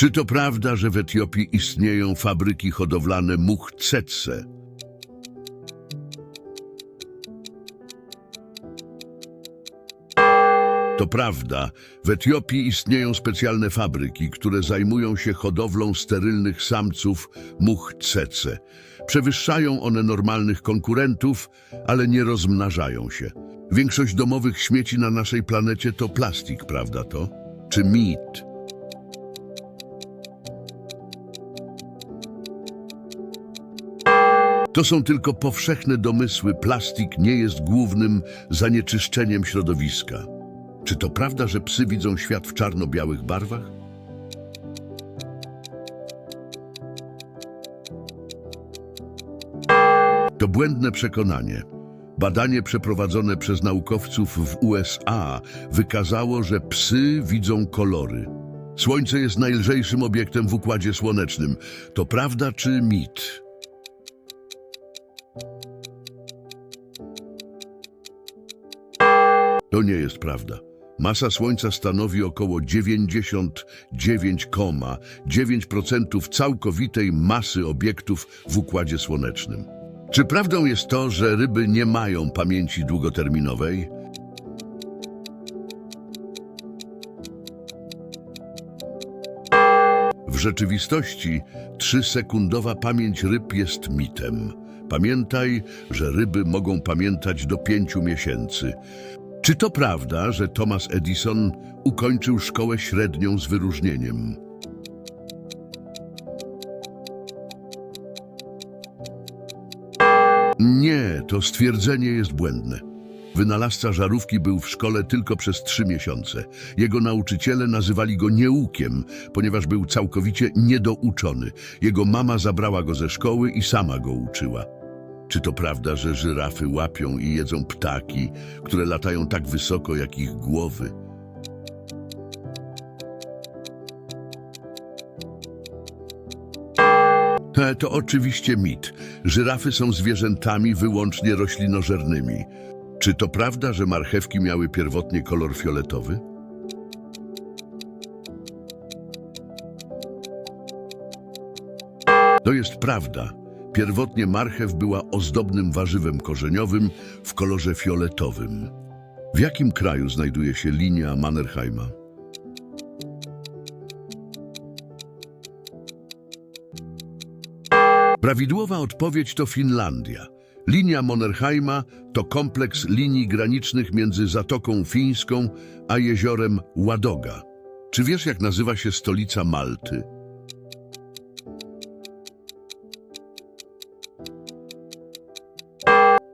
Czy to prawda, że w Etiopii istnieją fabryki hodowlane much tsetse? To prawda, w Etiopii istnieją specjalne fabryki, które zajmują się hodowlą sterylnych samców much tsetse. Przewyższają one normalnych konkurentów, ale nie rozmnażają się. Większość domowych śmieci na naszej planecie to plastik, prawda to? Czy mit? To są tylko powszechne domysły. Plastik nie jest głównym zanieczyszczeniem środowiska. Czy to prawda, że psy widzą świat w czarno-białych barwach? To błędne przekonanie. Badanie przeprowadzone przez naukowców w USA wykazało, że psy widzą kolory. Słońce jest najlżejszym obiektem w Układzie Słonecznym. To prawda czy mit? To nie jest prawda. Masa Słońca stanowi około 99,9% całkowitej masy obiektów w Układzie Słonecznym. Czy prawdą jest to, że ryby nie mają pamięci długoterminowej? W rzeczywistości trzysekundowa pamięć ryb jest mitem. Pamiętaj, że ryby mogą pamiętać do pięciu miesięcy. Czy to prawda, że Thomas Edison ukończył szkołę średnią z wyróżnieniem? Nie, to stwierdzenie jest błędne. Wynalazca żarówki był w szkole tylko przez trzy miesiące. Jego nauczyciele nazywali go nieukiem, ponieważ był całkowicie niedouczony. Jego mama zabrała go ze szkoły i sama go uczyła. Czy to prawda, że żyrafy łapią i jedzą ptaki, które latają tak wysoko jak ich głowy? E, To oczywiście mit. Żyrafy są zwierzętami wyłącznie roślinożernymi. Czy to prawda, że marchewki miały pierwotnie kolor fioletowy? To jest prawda. Pierwotnie marchew była ozdobnym warzywem korzeniowym w kolorze fioletowym. W jakim kraju znajduje się linia Mannerheima? Prawidłowa odpowiedź to Finlandia. Linia Mannerheima to kompleks linii granicznych między Zatoką Fińską a jeziorem Ładoga. Czy wiesz, jak nazywa się stolica Malty?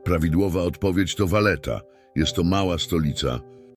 Prawidłowa odpowiedź to Valetta. Jest to mała stolica